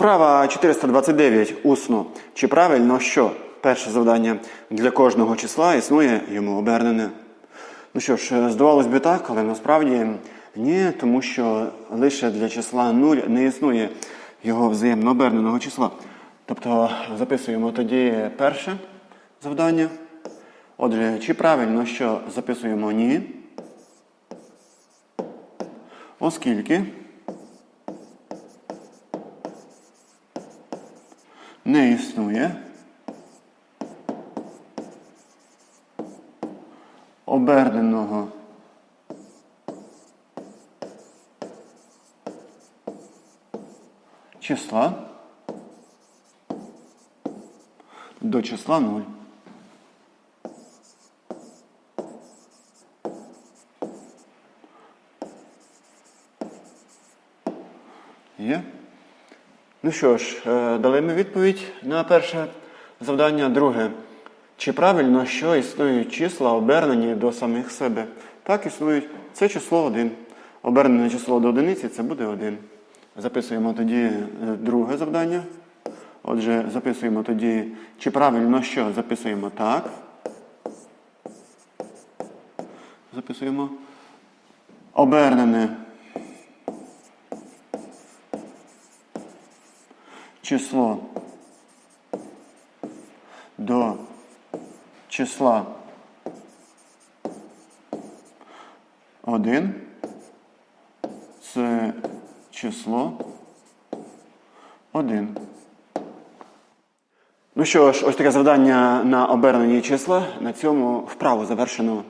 Вправа 429 усно. Чи правильно що? Перше завдання для кожного числа існує йому обернене. Ну що ж, здавалось би так, але насправді ні, тому що лише для числа 0 не існує його взаємно оберненого числа. Тобто записуємо тоді перше завдання. Отже, чи правильно, що записуємо ні? Оскільки не існує оберненого числа до числа 0. Є? Ну що ж, е, дали ми відповідь на перше завдання. Друге. Чи правильно, що існують числа, обернені до самих себе? Так, існують. Це число 1. Обернене число до одиниці це буде 1. Записуємо тоді е, друге завдання. Отже, записуємо тоді, чи правильно що? Записуємо так. Записуємо. Обернене число до числа 1 це число 1. Ну що ж, ось таке завдання на обернені числа. На цьому вправу завершено.